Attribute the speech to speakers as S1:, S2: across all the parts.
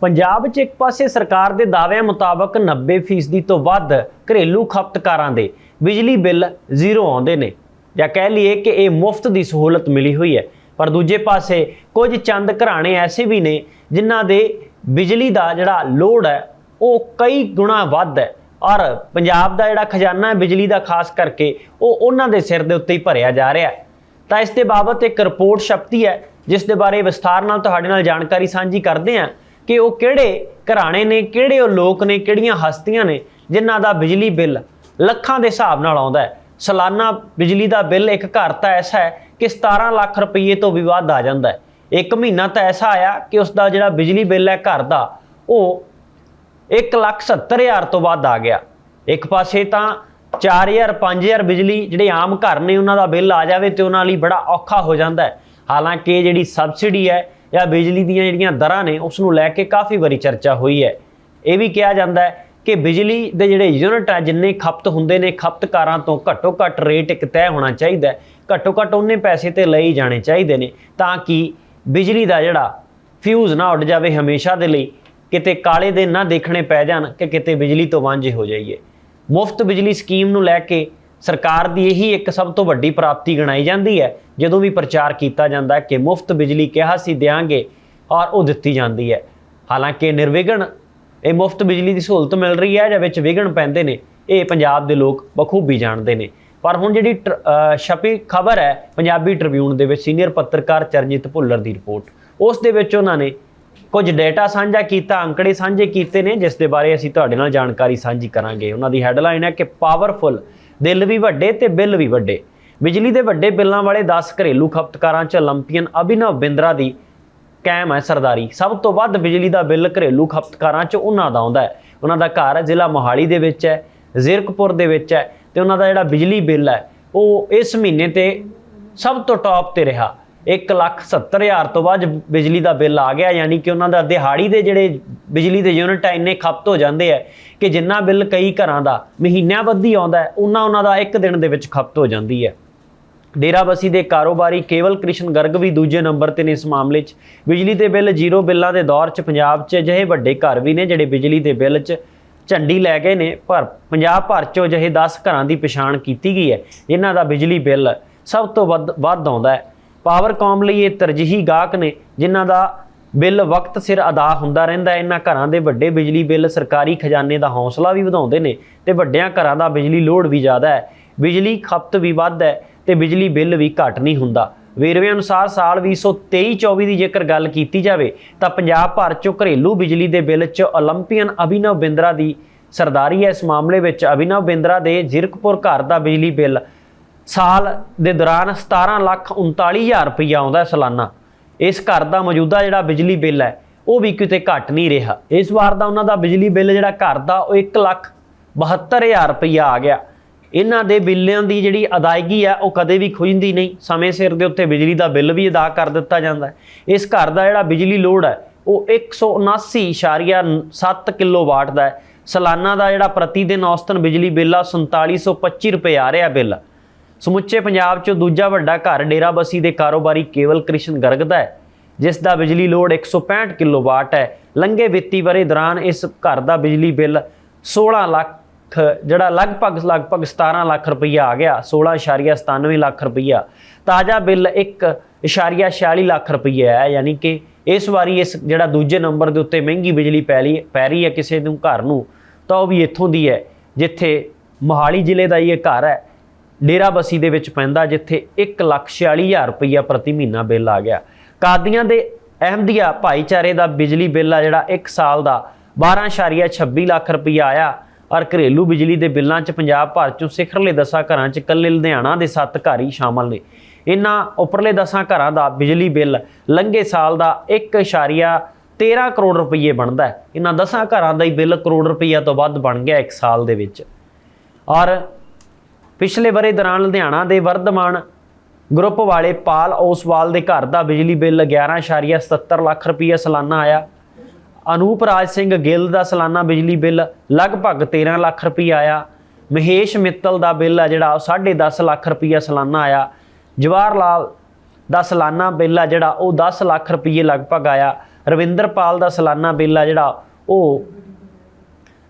S1: ਪੰਜਾਬ 'ਚ ਇੱਕ ਪਾਸੇ ਸਰਕਾਰ ਦੇ ਦਾਅਵਿਆਂ ਮੁਤਾਬਕ 90% ਤੋਂ ਵੱਧ ਘਰੇਲੂ ਖਪਤਕਾਰਾਂ ਦੇ ਬਿਜਲੀ ਬਿੱਲ ਜ਼ੀਰੋ ਆਉਂਦੇ ਨੇ। ਜਾਂ ਕਹਿ ਲਈਏ ਕਿ ਇਹ ਮੁਫਤ ਦੀ ਸਹੂਲਤ ਮਿਲੀ ਹੋਈ ਹੈ। ਪਰ ਦੂਜੇ ਪਾਸੇ ਕੁਝ ਚੰਦ ਘਰਾਣੇ ਐਸੇ ਵੀ ਨੇ ਜਿਨ੍ਹਾਂ ਦੇ ਬਿਜਲੀ ਦਾ ਜਿਹੜਾ ਲੋਡ ਹੈ, ਉਹ ਕਈ ਗੁਣਾ ਵੱਧ ਹੈ। ਔਰ ਪੰਜਾਬ ਦਾ ਜਿਹੜਾ ਖਜ਼ਾਨਾ ਹੈ ਬਿਜਲੀ ਦਾ ਖਾਸ ਕਰਕੇ, ਉਹ ਉਹਨਾਂ ਦੇ ਸਿਰ ਦੇ ਉੱਤੇ ਹੀ ਭਰਿਆ ਜਾ ਰਿਹਾ ਹੈ। ਤਾਂ ਇਸ ਦੇ ਬਾਬਤ ਇੱਕ ਰਿਪੋਰਟ ਛਪਤੀ ਹੈ, ਜਿਸ ਦੇ ਬਾਰੇ ਵਿਸਥਾਰ ਨਾਲ ਤੁਹਾਡੇ ਨਾਲ ਜਾਣਕਾਰੀ ਸਾਂਝੀ ਕਰਦੇ ਹਾਂ। ਕਿ ਉਹ ਕਿਹੜੇ ਘਰਾਣੇ ਨੇ, ਕਿਹੜੇ ਉਹ ਲੋਕ ਨੇ, ਕਿਹੜੀਆਂ ਹਸਤੀਆਂ ਨੇ ਜਿਨ੍ਹਾਂ ਦਾ ਬਿਜਲੀ ਬਿੱਲ ਲੱਖਾਂ ਦੇ ਹਿਸਾਬ ਨਾਲ ਆਉਂਦਾ ਹੈ। ਸਾਲਾਨਾ ਬਿਜਲੀ ਦਾ ਬਿੱਲ ਇੱਕ ਘਰ ਤਾਂ ਐਸਾ ਹੈ ਕਿ 17 ਲੱਖ ਰੁਪਏ ਤੋਂ ਵੀ ਵੱਧ ਆ ਜਾਂਦਾ ਹੈ। ਇੱਕ ਮਹੀਨਾ ਤਾਂ ਐਸਾ ਆਇਆ ਕਿ ਉਸ ਦਾ ਜਿਹੜਾ ਬਿਜਲੀ ਬਿੱਲ ਹੈ ਘਰ ਦਾ, ਉਹ 170000 ਤੋਂ ਵੱਧ ਆ ਗਿਆ। ਇੱਕ ਪਾਸੇ ਤਾਂ 4000 5000 ਬਿਜਲੀ ਜਿਹੜੇ ਆਮ ਘਰ ਨੇ, ਉਹਨਾਂ ਦਾ ਬਿੱਲ ਆ ਜਾਵੇ ਤੇ ਉਹਨਾਂ ਲਈ ਬੜਾ ਔਖਾ ਹੋ ਜਾਂਦਾ ਹੈ। ਹਾਲਾਂਕਿ ਜਿਹੜੀ ਸਬਸਿਡੀ ਹੈ ਜਾਂ ਬਿਜਲੀ ਦੀਆਂ ਜਿਹੜੀਆਂ ਦਰਾਂ ਨੇ, ਉਸ ਨੂੰ ਲੈ ਕੇ ਕਾਫੀ ਵਾਰੀ ਚਰਚਾ ਹੋਈ ਹੈ। ਇਹ ਵੀ ਕਿਹਾ ਜਾਂਦਾ ਹੈ ਕਿ ਬਿਜਲੀ ਦੇ ਜਿਹੜੇ ਯੂਨਿਟ ਆ, ਜਿੰਨੇ ਖਪਤ ਹੁੰਦੇ ਨੇ, ਖਪਤਕਾਰਾਂ ਤੋਂ ਘੱਟੋ ਘੱਟ ਰੇਟ ਇੱਕ ਤੈਅ ਹੋਣਾ ਚਾਹੀਦਾ ਹੈ। ਘੱਟੋ ਘੱਟ ਉਹਨੇ ਪੈਸੇ ਤੇ ਲਏ ਜਾਣੇ ਚਾਹੀਦੇ ਨੇ, ਤਾਂ ਕਿ ਬਿਜਲੀ ਦਾ ਜਿਹੜਾ ਫਿਊਜ਼ ਨਾ ਉੱਡ ਜਾਵੇ ਹਮੇਸ਼ਾ ਦੇ ਲਈ, ਕਿਤੇ ਕਾਲੇ ਦਿਨ ਨਾ ਦੇਖਣੇ ਪੈ ਜਾਣ, ਕਿ ਕਿਤੇ ਬਿਜਲੀ ਤੋਂ ਵਾਂਝੇ ਹੋ ਜਾਈਏ। ਮੁਫਤ ਬਿਜਲੀ ਸਕੀਮ ਨੂੰ ਲੈ ਕੇ ਸਰਕਾਰ ਦੀ ਇਹੀ ਇੱਕ ਸਭ ਤੋਂ ਵੱਡੀ ਪ੍ਰਾਪਤੀ ਗਣਾਈ ਜਾਂਦੀ ਹੈ, ਜਦੋਂ ਵੀ ਪ੍ਰਚਾਰ ਕੀਤਾ ਜਾਂਦਾ ਕਿ ਮੁਫਤ ਬਿਜਲੀ ਕਿਹਾ ਸੀ ਦਿਆਂਗੇ ਔਰ ਉਹ ਦਿੱਤੀ ਜਾਂਦੀ ਹੈ। ਹਾਲਾਂਕਿ ਨਿਰਵਿਘਨ ਇਹ ਮੁਫਤ ਬਿਜਲੀ ਦੀ ਸਹੂਲਤ ਮਿਲ ਰਹੀ ਹੈ ਜਾਂ ਵਿੱਚ ਵਿਘਨ ਪੈਂਦੇ ਨੇ, ਇਹ ਪੰਜਾਬ ਦੇ ਲੋਕ ਬਖੂਬੀ ਜਾਣਦੇ ਨੇ। ਪਰ ਹੁਣ ਜਿਹੜੀ ਟਰ- ਛਪੀ ਖਬਰ ਹੈ, ਪੰਜਾਬੀ ਟ੍ਰਿਬਿਊਨ ਦੇ ਵਿੱਚ ਸੀਨੀਅਰ ਪੱਤਰਕਾਰ ਚਰਨਜੀਤ ਭੁੱਲਰ ਦੀ ਰਿਪੋਰਟ। ਉਸ ਦੇ ਵਿੱਚ ਉਹਨਾਂ ਨੇ ਕੁਝ ਡਾਟਾ ਸਾਂਝਾ ਕੀਤਾ, ਅੰਕੜੇ ਸਾਂਝੇ ਕੀਤੇ ਨੇ, ਜਿਸ ਦੇ ਬਾਰੇ ਅਸੀਂ ਤੁਹਾਡੇ ਨਾਲ ਜਾਣਕਾਰੀ ਸਾਂਝੀ ਕਰਾਂਗੇ। ਉਹਨਾਂ ਦੀ ਹੈਡਲਾਈਨ ਹੈ ਕਿ ਪਾਵਰਫੁਲ ਦਿਲ ਵੀ ਵੱਡੇ ਤੇ ਬਿੱਲ ਵੀ ਵੱਡੇ। ਬਿਜਲੀ ਦੇ ਵੱਡੇ ਬਿੱਲਾਂ ਵਾਲੇ 10 ਘਰੇਲੂ ਖਪਤਕਾਰਾਂ 'ਚ ਓਲੰਪੀਅਨ ਅਭਿਨਵ ਬਿੰਦਰਾ ਦੀ ਕਾਇਮ ਹੈ ਸਰਦਾਰੀ। ਸਭ ਤੋਂ ਵੱਧ ਬਿਜਲੀ ਦਾ ਬਿੱਲ ਘਰੇਲੂ ਖਪਤਕਾਰਾਂ 'ਚ ਉਹਨਾਂ ਦਾ ਆਉਂਦਾ ਹੈ। ਉਹਨਾਂ ਦਾ ਘਰ ਜ਼ਿਲ੍ਹਾ ਮੋਹਾਲੀ ਦੇ ਵਿੱਚ ਹੈ, ਜ਼ਿਰਕਪੁਰ ਦੇ ਵਿੱਚ ਹੈ ਤੇ ਉਹਨਾਂ ਦਾ ਜਿਹੜਾ ਬਿਜਲੀ ਬਿੱਲ ਹੈ, ਉਹ ਇਸ ਮਹੀਨੇ ਤੇ ਸਭ ਤੋਂ ਟੌਪ ਤੇ ਰਿਹਾ। 1 ਲੱਖ 70 ਹਜ਼ਾਰ ਤੋਂ ਬਾਅਦ ਬਿਜਲੀ ਦਾ ਬਿੱਲ ਆ ਗਿਆ, ਯਾਨੀ ਕਿ ਉਹਨਾਂ ਦਾ ਦਿਹਾੜੀ ਦੇ ਜਿਹੜੇ ਬਿਜਲੀ ਦੇ ਯੂਨਿਟ ਇੰਨੇ ਖਪਤ ਹੋ ਜਾਂਦੇ ਆ ਕਿ ਜਿੰਨਾ ਬਿੱਲ ਕਈ ਘਰਾਂ ਦਾ ਮਹੀਨਿਆਂ ਬੱਧੀ ਆਉਂਦਾ ਹੈ ਉਹਨਾਂ ਉਹਨਾਂ ਦਾ ਇੱਕ ਦਿਨ ਦੇ ਵਿੱਚ ਖਪਤ ਹੋ ਜਾਂਦੀ ਹੈ। ਡੇਰਾਬੱਸੀ ਦੇ ਕਾਰੋਬਾਰੀ ਕੇਵਲ ਕ੍ਰਿਸ਼ਨ ਗਰਗ ਵੀ ਦੂਜੇ ਨੰਬਰ ਤੇ ਨੇ ਇਸ ਮਾਮਲੇ 'ਚ। ਬਿਜਲੀ ਦੇ ਬਿੱਲ ਜ਼ੀਰੋ ਬਿੱਲਾਂ ਦੇ ਦੌਰ 'ਚ ਪੰਜਾਬ 'ਚ ਅਜਿਹੇ ਵੱਡੇ ਘਰ ਵੀ ਨੇ ਜਿਹੜੇ ਬਿਜਲੀ ਦੇ ਬਿੱਲ 'ਚ ਝੰਡੀ ਲੈ ਗਏ ਨੇ, ਪਰ ਪੰਜਾਬ ਭਰ 'ਚੋਂ ਅਜਿਹੇ 10 ਘਰਾਂ ਦੀ ਪਛਾਣ ਕੀਤੀ ਗਈ ਹੈ, ਜਿਨ੍ਹਾਂ ਦਾ ਬਿਜਲੀ ਬਿੱਲ ਸਭ ਤੋਂ ਵੱਧ ਵੱਧ ਆਉਂਦਾ ਹੈ। ਪਾਵਰਕਾਮ ਲਈ ਇਹ ਤਰਜੀਹੀ ਗਾਹਕ ਨੇ, ਜਿਨ੍ਹਾਂ ਦਾ ਬਿੱਲ ਵਕਤ ਸਿਰ ਅਦਾ ਹੁੰਦਾ ਰਹਿੰਦਾ ਇਹਨਾਂ ਘਰਾਂ ਦੇ ਵੱਡੇ ਬਿਜਲੀ ਬਿੱਲ ਸਰਕਾਰੀ ਖਜ਼ਾਨੇ ਦਾ ਹੌਸਲਾ ਵੀ ਵਧਾਉਂਦੇ ਨੇ ਤੇ ਵੱਡਿਆਂ ਘਰਾਂ ਦਾ ਬਿਜਲੀ ਲੋਡ ਵੀ ਜ਼ਿਆਦਾ ਹੈ। ਬਿਜਲੀ ਖਪਤ ਵੀ ਵੱਧ ਹੈ ਤੇ ਬਿਜਲੀ ਬਿੱਲ ਵੀ ਘਟ ਨਹੀਂ ਹੁੰਦਾ। ਵੇਰਵੇ ਅਨੁਸਾਰ ਸਾਲ 2023-24 ਦੀ ਜੇਕਰ ਗੱਲ ਕੀਤੀ ਜਾਵੇ ਤਾਂ ਪੰਜਾਬ ਭਰ ਚੋਂ ਘਰੇਲੂ ਬਿਜਲੀ ਦੇ ਬਿੱਲ 'ਚ 올림픽ਨ ਅਭਿਨਵ ਬਿੰਦਰਾ ਦੀ ਸਰਦਾਰੀ ਹੈ। ਇਸ ਮਾਮਲੇ ਵਿੱਚ ਅਭਿਨਵ ਬਿੰਦਰਾ ਦੇ ਜ਼ਿਰਕਪੁਰ ਘਰ ਦਾ ਬਿਜਲੀ ਬਿੱਲ ਸਾਲ ਦੇ ਦੌਰਾਨ 17 ਲੱਖ 39 ਹਜ਼ਾਰ ਰੁਪਇਆ ਆਉਂਦਾ ਸਾਲਾਨਾ। ਇਸ ਘਰ ਦਾ ਮੌਜੂਦਾ ਜਿਹੜਾ ਬਿਜਲੀ ਬਿੱਲ ਹੈ, ਉਹ ਵੀ ਕਿਤੇ ਘੱਟ ਨਹੀਂ ਰਿਹਾ। ਇਸ ਵਾਰ ਦਾ ਉਹਨਾਂ ਦਾ ਬਿਜਲੀ ਬਿੱਲ ਜਿਹੜਾ ਘਰ ਦਾ, ਉਹ 1 ਲੱਖ 72000 ਰੁਪਈਆ ਆ ਗਿਆ। ਇਹਨਾਂ ਦੇ ਬਿੱਲਾਂ ਦੀ ਜਿਹੜੀ ਅਦਾਇਗੀ ਹੈ, ਉਹ ਕਦੇ ਵੀ ਖੁੱਜਦੀ ਨਹੀਂ। ਸਮੇਂ ਸਿਰ ਦੇ ਉੱਤੇ ਬਿਜਲੀ ਦਾ ਬਿੱਲ ਵੀ ਅਦਾ ਕਰ ਦਿੱਤਾ ਜਾਂਦਾ ਇਸ ਘਰ ਦਾ ਜਿਹੜਾ ਬਿਜਲੀ ਲੋਡ ਹੈ, ਉਹ 179.7 ਕਿਲੋਵਾਟ ਦਾ ਹੈ। ਸਾਲਾਨਾ ਦਾ ਜਿਹੜਾ ਪ੍ਰਤੀ ਦਿਨ ਔਸਤਨ ਬਿਜਲੀ ਬਿੱਲ ਆ 4725 ਰੁਪਏ ਆ ਰਿਹਾ ਬਿੱਲ। ਸਮੁੱਚੇ ਪੰਜਾਬ 'ਚੋਂ ਦੂਜਾ ਵੱਡਾ ਘਰ ਡੇਰਾਬੱਸੀ ਦੇ ਕਾਰੋਬਾਰੀ ਕੇਵਲ ਕ੍ਰਿਸ਼ਨ ਗਰਗ ਦਾ ਹੈ, ਜਿਸ ਦਾ ਬਿਜਲੀ ਲੋਡ 165 ਕਿਲੋਵਾਟ ਹੈ। ਲੰਘੇ ਵਿੱਤੀ ਵਰੇ ਦੌਰਾਨ ਇਸ ਘਰ ਦਾ ਬਿਜਲੀ ਬਿੱਲ 16 ਲੱਖ, ਜਿਹੜਾ ਲਗਭਗ ਲਗਭਗ 17 ਲੱਖ ਰੁਪਈਆ ਆ ਗਿਆ 16.97 ਲੱਖ ਰੁਪਈਆ। ਤਾਜ਼ਾ ਬਿੱਲ 1.46 ਲੱਖ ਰੁਪਈਆ ਹੈ ਯਾਨੀ ਕਿ ਇਸ ਵਾਰੀ ਇਸ ਜਿਹੜਾ ਦੂਜੇ ਨੰਬਰ ਦੇ ਉੱਤੇ ਮਹਿੰਗੀ ਬਿਜਲੀ ਪੈ ਲਈ, ਪੈ ਰਹੀ ਹੈ ਕਿਸੇ ਨੂੰ ਘਰ ਨੂੰ, ਤਾਂ ਉਹ ਵੀ ਇੱਥੋਂ ਦੀ ਹੈ, ਜਿੱਥੇ ਮੋਹਾਲੀ ਜ਼ਿਲ੍ਹੇ ਦਾ ਹੀ ਇਹ ਘਰ ਹੈ। ਡੇਰਾਬੱਸੀ ਦੇ ਵਿੱਚ ਪੈਂਦਾ ਜਿੱਥੇ 1,46,000 ਰੁਪਈਆ ਪ੍ਰਤੀ ਮਹੀਨਾ ਬਿੱਲ ਆ ਗਿਆ। ਕਾਦੀਆਂ ਦੇ ਅਹਿਮਦੀਆ ਭਾਈਚਾਰੇ ਦਾ ਬਿਜਲੀ ਬਿੱਲ ਆ ਜਿਹੜਾ 1 ਸਾਲ ਦਾ 12.26 ਲੱਖ ਰੁਪਈਆ ਆਇਆ। ਔਰ ਘਰੇਲੂ ਬਿਜਲੀ ਦੇ ਬਿੱਲਾਂ 'ਚ ਪੰਜਾਬ ਭਰ 'ਚੋਂ ਸਿਖਰਲੇ ਦਸਾਂ ਘਰਾਂ 'ਚ ਇਕੱਲੇ ਲੁਧਿਆਣਾ ਦੇ 7 ਘਰ ਹੀ ਸ਼ਾਮਲ ਨੇ। ਇਹਨਾਂ ਉੱਪਰਲੇ ਦਸਾਂ ਘਰਾਂ ਦਾ ਬਿਜਲੀ ਬਿੱਲ ਲੰਘੇ ਸਾਲ ਦਾ 1.13 ਕਰੋੜ ਰੁਪਏ ਬਣਦਾ ਇਹਨਾਂ ਦਸਾਂ ਘਰਾਂ ਦਾ ਹੀ ਬਿੱਲ ਕਰੋੜ ਰੁਪਈਆ ਤੋਂ ਵੱਧ ਬਣ ਗਿਆ 1 ਸਾਲ ਦੇ ਵਿੱਚ। ਔਰ ਪਿਛਲੇ ਬਰੇ ਦੌਰਾਨ ਲੁਧਿਆਣਾ ਦੇ ਵਰਧਮਾਨ ਗਰੁੱਪ ਵਾਲੇ ਪਾਲ ਓਸਵਾਲ ਦੇ ਘਰ ਦਾ ਬਿਜਲੀ ਬਿੱਲ 11.77 ਲੱਖ ਰੁਪਏ ਸਾਲਾਨਾ ਆਇਆ। ਅਨੂਪ ਰਾਜ ਸਿੰਘ ਗਿੱਲ ਦਾ ਸਾਲਾਨਾ ਬਿਜਲੀ ਬਿੱਲ ਲਗਭਗ 13 ਲੱਖ ਰੁਪਏ ਆਇਆ। ਮਹੇਸ਼ ਮਿੱਤਲ ਦਾ ਬਿੱਲ ਆ ਜਿਹੜਾ, ਉਹ 10.5 ਲੱਖ ਰੁਪਏ ਸਾਲਾਨਾ ਆਇਆ। ਜਵਾਹਰ ਲਾਲ ਦਾ ਸਾਲਾਨਾ ਬਿੱਲ ਆ ਜਿਹੜਾ, ਉਹ 10 ਲੱਖ ਰੁਪਏ ਲਗਭਗ ਆਇਆ। ਰਵਿੰਦਰਪਾਲ ਦਾ ਸਾਲਾਨਾ ਬਿੱਲ ਆ ਜਿਹੜਾ, ਉਹ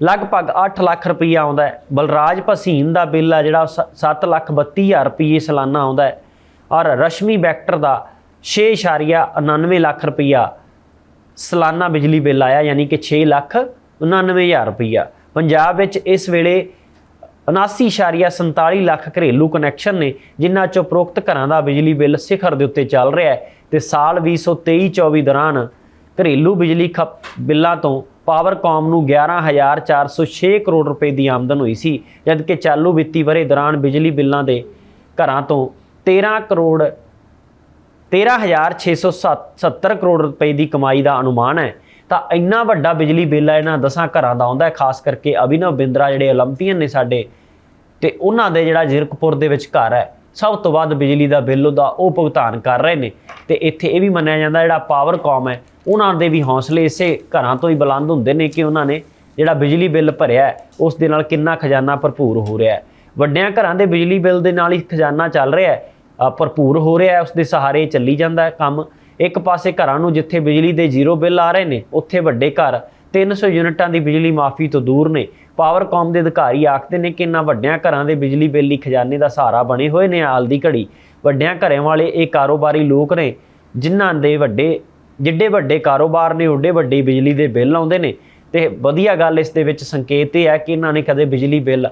S1: ਲਗਭਗ 8 ਲੱਖ ਰੁਪਈਆ ਆਉਂਦਾ ਹੈ। ਬਲਰਾਜ ਭਸੀਨ ਦਾ ਬਿੱਲ ਆ ਜਿਹੜਾ 7 ਲੱਖ 32 ਹਜ਼ਾਰ ਰੁਪਈਏ ਸਾਲਾਨਾ ਆਉਂਦਾ ਹੈ। ਔਰ ਰਸ਼ਮੀ ਵੈਕਟਰ ਦਾ 6.99 ਲੱਖ ਰੁਪਈਆ ਸਾਲਾਨਾ ਬਿਜਲੀ ਬਿੱਲ ਆਇਆ, ਯਾਨੀ ਕਿ 6 ਲੱਖ 99 ਹਜ਼ਾਰ ਰੁਪਈਆ। ਪੰਜਾਬ ਵਿੱਚ ਇਸ ਵੇਲੇ 79.47 ਲੱਖ ਘਰੇਲੂ ਕਨੈਕਸ਼ਨ ਨੇ, ਜਿਨ੍ਹਾਂ ਚੋਂ ਉਪਰੋਕਤ ਘਰਾਂ ਦਾ ਬਿਜਲੀ ਬਿੱਲ ਸਿਖਰ ਦੇ ਉੱਤੇ ਚੱਲ ਰਿਹਾ ਹੈ। ਤੇ ਸਾਲ 2023-24 ਦੌਰਾਨ ਘਰੇਲੂ ਬਿਜਲੀ ਖਪ, ਬਿੱਲਾਂ ਤੋਂ ਪਾਵਰਕਾਮ ਨੂੰ 11406 ਕਰੋੜ ਰੁਪਏ ਦੀ ਆਮਦਨ ਹੋਈ ਸੀ, ਜਦਕਿ ਚਾਲੂ ਵਿੱਤੀ ਵਰੇ ਦੌਰਾਨ ਬਿਜਲੀ ਬਿੱਲਾਂ ਦੇ ਘਰਾਂ ਤੋਂ 13 ਕਰੋੜ 13670 ਕਰੋੜ ਰੁਪਏ ਦੀ ਕਮਾਈ ਦਾ ਅਨੁਮਾਨ ਹੈ। ਤਾਂ ਇੰਨਾ ਵੱਡਾ ਬਿਜਲੀ ਬਿੱਲ ਹੈ ਇਹਨਾਂ ਦਸਾਂ ਘਰਾਂ ਦਾ ਆਉਂਦਾ ਹੈ, ਖਾਸ ਕਰਕੇ ਅਭਿਨਵ ਬਿੰਦਰਾ ਜਿਹੜੇ 올림픽ੀਅਨ ਨੇ ਸਾਡੇ, ਤੇ ਉਹਨਾਂ ਦੇ ਜਿਹੜਾ ਜ਼ਿਰਕਪੁਰ ਦੇ ਵਿੱਚ ਘਰ ਹੈ, ਸਭ ਤੋਂ ਵੱਧ ਬਿਜਲੀ ਦਾ ਬਿੱਲ ਉਹਦਾ ਉਹ ਭੁਗਤਾਨ ਕਰ ਰਹੇ ਨੇ। ਤੇ ਇੱਥੇ ਇਹ ਵੀ ਮੰਨਿਆ ਜਾਂਦਾ ਜਿਹੜਾ ਪਾਵਰਕਾਮ ਹੈ ਉਹਨਾਂ ਦੇ ਵੀ ਹੌਸਲੇ ਇਸੇ ਘਰਾਂ ਤੋਂ ਹੀ ਬੁਲੰਦ ਹੁੰਦੇ ਨੇ ਕਿ ਉਹਨਾਂ ਨੇ ਜਿਹੜਾ ਬਿਜਲੀ ਬਿੱਲ ਭਰਿਆ ਉਸ ਦੇ ਨਾਲ ਕਿੰਨਾ ਖਜ਼ਾਨਾ ਭਰਪੂਰ ਹੋ ਰਿਹਾ ਹੈ। ਵੱਡਿਆਂ ਘਰਾਂ ਦੇ ਬਿਜਲੀ ਬਿੱਲ ਦੇ ਨਾਲ ਹੀ ਖਜ਼ਾਨਾ ਚੱਲ ਰਿਹਾ ਹੈ ਭਰਪੂਰ ਹੋ ਰਿਹਾ ਹੈ, ਉਸ ਦੇ ਸਹਾਰੇ ਚੱਲੀ ਜਾਂਦਾ ਹੈ ਕੰਮ। ਇੱਕ ਪਾਸੇ ਘਰਾਂ ਨੂੰ ਜਿੱਥੇ ਬਿਜਲੀ ਦੇ ਜ਼ੀਰੋ ਬਿੱਲ ਆ ਰਹੇ ਨੇ, ਉੱਥੇ ਵੱਡੇ ਘਰ 300 ਯੂਨਿਟਾਂ ਦੀ ਬਿਜਲੀ ਮਾਫੀ ਤੋਂ ਦੂਰ ਨੇ। ਪਾਵਰਕਾਮ ਦੇ ਅਧਿਕਾਰੀ ਆਖਦੇ ਨੇ ਕਿ ਇਨ੍ਹਾਂ ਵੱਡਿਆਂ ਘਰਾਂ ਦੇ ਬਿਜਲੀ ਬਿੱਲ ਲਈ ਖਜ਼ਾਨੇ ਦਾ ਸਹਾਰਾ ਬਣੇ ਹੋਏ ਨੇ ਹਾਲ ਦੀ ਘੜੀ। ਵੱਡਿਆਂ ਘਰਾਂ ਵਾਲੇ ਇਹ ਕਾਰੋਬਾਰੀ ਲੋਕ ਨੇ, ਜਿਨ੍ਹਾਂ ਦੇ ਵੱਡੇ ਜਿੱਡੇ ਵੱਡੇ ਕਾਰੋਬਾਰ ਨੇ, ਓਡੇ ਵੱਡੇ ਬਿਜਲੀ ਦੇ ਬਿੱਲ ਆਉਂਦੇ ਨੇ। ਤੇ ਵਧੀਆ ਗੱਲ ਇਸ ਦੇ ਵਿੱਚ ਸੰਕੇਤ ਇਹ ਹੈ ਕਿ ਇਹਨਾਂ ਨੇ ਕਦੇ ਬਿਜਲੀ ਬਿੱਲ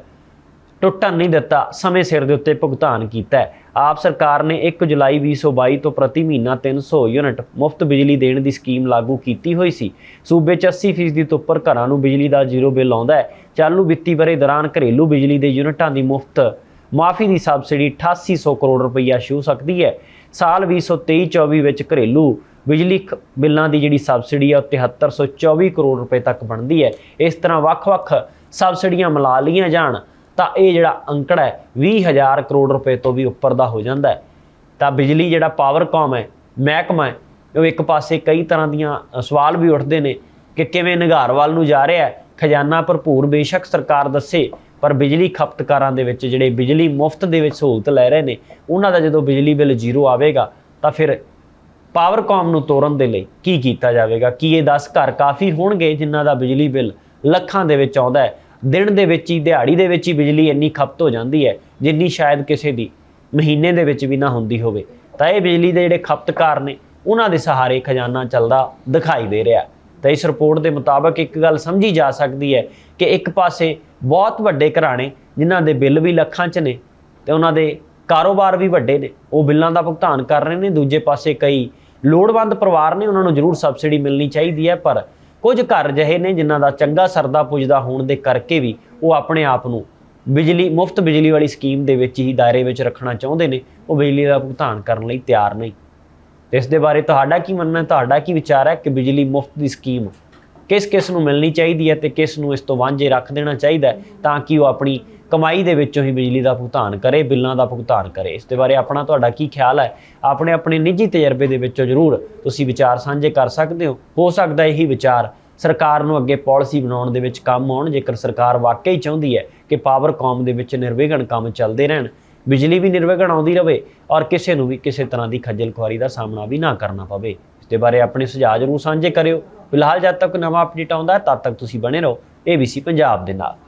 S1: ਟੁੱਟਣ ਨਹੀਂ ਦਿੱਤਾ, ਸਮੇਂ ਸਿਰ ਦੇ ਉੱਤੇ ਭੁਗਤਾਨ ਕੀਤਾ ਹੈ। ਆਪ ਸਰਕਾਰ ਨੇ 1 ਜੁਲਾਈ 2022 ਤੋਂ ਪ੍ਰਤੀ ਮਹੀਨਾ 300 ਯੂਨਿਟ ਮੁਫਤ ਬਿਜਲੀ ਦੇਣ ਦੀ ਸਕੀਮ ਲਾਗੂ ਕੀਤੀ ਹੋਈ ਸੀ। ਸੂਬੇ 'ਚ 80% ਤੋਂ ਉੱਪਰ ਘਰਾਂ ਨੂੰ ਬਿਜਲੀ ਦਾ ਜ਼ੀਰੋ ਬਿੱਲ ਆਉਂਦਾ ਹੈ। ਚਾਲੂ ਵਿੱਤੀ ਵਰੇ ਦੌਰਾਨ ਘਰੇਲੂ ਬਿਜਲੀ ਦੇ ਯੂਨਿਟਾਂ ਦੀ ਮੁਫਤ ਮਾਫੀ ਦੀ ਸਬਸਿਡੀ 8800 ਕਰੋੜ ਰੁਪਈਆ ਛੂ ਸਕਦੀ ਹੈ। ਸਾਲ 2023-24 ਵਿੱਚ ਘਰੇਲੂ ਬਿਜਲੀ ਖ- ਬਿੱਲਾਂ ਦੀ ਜਿਹੜੀ ਸਬਸਿਡੀ ਆ ਉਹ 7324 ਕਰੋੜ ਰੁਪਏ ਤੱਕ ਬਣਦੀ ਹੈ। ਇਸ ਤਰ੍ਹਾਂ ਵੱਖ-ਵੱਖ ਸਬਸਿਡੀਆਂ ਮਿਲਾ ਲਈਆਂ ਜਾਣ, ਤਾਂ ਇਹ ਜਿਹੜਾ ਅੰਕੜਾ ਹੈ 20000 ਕਰੋੜ ਰੁਪਏ ਤੋਂ ਵੀ ਉੱਪਰ ਦਾ ਹੋ ਜਾਂਦਾ ਹੈ। ਤਾਂ ਬਿਜਲੀ ਜਿਹੜਾ ਪਾਵਰਕਾਮ ਹੈ, ਮਹਿਕਮਾ ਹੈ, ਉਹ ਇੱਕ ਪਾਸੇ ਕਈ ਤਰ੍ਹਾਂ ਦੀਆਂ ਸਵਾਲ ਵੀ ਉੱਠਦੇ ਨੇ ਕਿ ਕਿਵੇਂ ਨਿਗਾਰ ਵੱਲ ਨੂੰ ਜਾ ਰਿਹਾ ਹੈ। ਖਜ਼ਾਨਾ ਭਰਪੂਰ ਬੇਸ਼ੱਕ ਸਰਕਾਰ ਦੱਸੇ, ਪਰ ਬਿਜਲੀ ਖਪਤਕਾਰਾਂ ਦੇ ਵਿੱਚ ਜਿਹੜੇ ਬਿਜਲੀ ਮੁਫਤ ਦੇ ਵਿੱਚ ਸਹੂਲਤ ਲੈ ਰਹੇ ਨੇ, ਉਹਨਾਂ ਦਾ ਜਦੋਂ ਬਿਜਲੀ ਬਿੱਲ ਜ਼ੀਰੋ ਆਵੇਗਾ, ਤਾਂ ਫਿਰ ਪਾਵਰਕਾਮ ਨੂੰ ਤੋੜਨ ਦੇ ਲਈ ਕੀ ਕੀਤਾ ਜਾਵੇਗਾ? ਕੀ ਇਹ 10 ਘਰ ਕਾਫੀ ਹੋਣਗੇ ਜਿਨ੍ਹਾਂ ਦਾ ਬਿਜਲੀ ਬਿੱਲ ਲੱਖਾਂ ਦੇ ਵਿੱਚ ਆਉਂਦਾ ਹੈ? ਦਿਨ ਦੇ ਵਿੱਚ ਹੀ, ਦਿਹਾੜੀ ਦੇ ਵਿੱਚ ਹੀ ਬਿਜਲੀ ਇੰਨੀ ਖਪਤ ਹੋ ਜਾਂਦੀ ਹੈ ਜਿੰਨੀ ਸ਼ਾਇਦ ਕਿਸੇ ਦੀ ਮਹੀਨੇ ਦੇ ਵਿੱਚ ਵੀ ਨਾ ਹੁੰਦੀ ਹੋਵੇ। ਤਾਂ ਇਹ ਬਿਜਲੀ ਦੇ ਜਿਹੜੇ ਖਪਤਕਾਰ ਨੇ, ਉਹਨਾਂ ਦੇ ਸਹਾਰੇ ਖਜ਼ਾਨਾ ਚੱਲਦਾ ਦਿਖਾਈ ਦੇ ਰਿਹਾ ਤਾਂ ਇਸ ਰਿਪੋਰਟ ਦੇ ਮੁਤਾਬਕ ਇੱਕ ਗੱਲ ਸਮਝੀ ਜਾ ਸਕਦੀ ਹੈ ਕਿ ਇੱਕ ਪਾਸੇ ਬਹੁਤ ਵੱਡੇ ਘਰਾਣੇ ਜਿਨ੍ਹਾਂ ਦੇ ਬਿੱਲ ਵੀ ਲੱਖਾਂ 'ਚ ਨੇ ਤੇ ਉਹਨਾਂ ਦੇ ਕਾਰੋਬਾਰ ਵੀ ਵੱਡੇ ਨੇ, ਉਹ ਬਿੱਲਾਂ ਦਾ ਭੁਗਤਾਨ ਕਰ ਰਹੇ ਨੇ। ਦੂਜੇ ਪਾਸੇ ਕਈ ਲੋੜਵੰਦ ਪਰਿਵਾਰ ਨੇ ਉਹਨਾਂ ਨੂੰ ਜ਼ਰੂਰ ਸਬਸਿਡੀ ਮਿਲਣੀ ਚਾਹੀਦੀ ਹੈ, ਪਰ ਕੁਝ ਘਰ ਅਜਿਹੇ ਨੇ ਜਿਨ੍ਹਾਂ ਦਾ ਚੰਗਾ ਸਰਦਾ ਪੁੱਜਦਾ ਹੋਣ ਦੇ ਕਰਕੇ ਵੀ ਉਹ ਆਪਣੇ ਆਪ ਨੂੰ ਬਿਜਲੀ, ਮੁਫਤ ਬਿਜਲੀ ਵਾਲੀ ਸਕੀਮ ਦੇ ਵਿੱਚ ਹੀ ਦਾਇਰੇ ਵਿੱਚ ਰੱਖਣਾ ਚਾਹੁੰਦੇ ਨੇ, ਉਹ ਬਿਜਲੀ ਦਾ ਭੁਗਤਾਨ ਕਰਨ ਲਈ ਤਿਆਰ ਨਹੀਂ। ਇਸ ਦੇ ਬਾਰੇ ਤੁਹਾਡਾ ਕੀ ਮੰਨਣਾ ਹੈ ਤੁਹਾਡਾ ਕੀ ਵਿਚਾਰ ਹੈ ਕਿ ਬਿਜਲੀ ਮੁਫਤ ਦੀ ਸਕੀਮ ਕਿਸ ਕਿਸ ਨੂੰ ਮਿਲਣੀ ਚਾਹੀਦੀ ਹੈ ਤੇ ਕਿਸ ਨੂੰ ਇਸ ਤੋਂ ਵਾਂਝੇ ਰੱਖ ਦੇਣਾ ਚਾਹੀਦਾ ਹੈ ਤਾਂ ਕਿ ਉਹ ਆਪਣੀ ਕਮਾਈ ਦੇ ਵਿੱਚੋਂ ਹੀ ਬਿਜਲੀ ਦਾ ਭੁਗਤਾਨ ਕਰੇ, ਬਿੱਲਾਂ ਦਾ ਭੁਗਤਾਨ ਕਰੇ। ਇਸ ਦੇ ਬਾਰੇ ਆਪਣਾ ਤੁਹਾਡਾ ਕੀ ਖਿਆਲ ਹੈ? ਆਪਣੇ ਆਪਣੇ ਨਿੱਜੀ ਤਜਰਬੇ ਦੇ ਵਿੱਚੋਂ ਜ਼ਰੂਰ ਤੁਸੀਂ ਵਿਚਾਰ ਸਾਂਝੇ ਕਰ ਸਕਦੇ ਹੋ। ਹੋ ਸਕਦਾ ਇਹੀ ਵਿਚਾਰ ਸਰਕਾਰ ਨੂੰ ਅੱਗੇ ਪਾਲਿਸੀ ਬਣਾਉਣ ਦੇ ਵਿੱਚ ਕੰਮ ਆਉਣ, ਜੇਕਰ ਸਰਕਾਰ ਵਾਕਈ ਚਾਹੁੰਦੀ ਹੈ ਕਿ ਪਾਵਰਕਾਮ ਦੇ ਵਿੱਚ ਨਿਰਵਿਘਨ ਕੰਮ ਚੱਲਦੇ ਰਹਿਣ, ਬਿਜਲੀ ਵੀ ਨਿਰਵਿਘਨ ਆਉਂਦੀ ਰਹੇ ਔਰ ਕਿਸੇ ਨੂੰ ਵੀ ਕਿਸੇ ਤਰ੍ਹਾਂ ਦੀ ਖੱਜਲ ਖੁਆਰੀ ਦਾ ਸਾਹਮਣਾ ਵੀ ਨਾ ਕਰਨਾ ਪਵੇ। ਇਸ ਦੇ ਬਾਰੇ ਆਪਣੇ ਸੁਝਾਅ ਜ਼ਰੂਰ ਸਾਂਝੇ ਕਰਿਓ। ਫਿਲਹਾਲ ਜਦ ਤੱਕ ਨਵਾਂ ਅਪਡੇਟ ਆਉਂਦਾ ਤਦ ਤੱਕ ਤੁਸੀਂ ਬਣੇ ਰਹੋ ABC ਪੰਜਾਬ ਦੇ ਨਾਲ।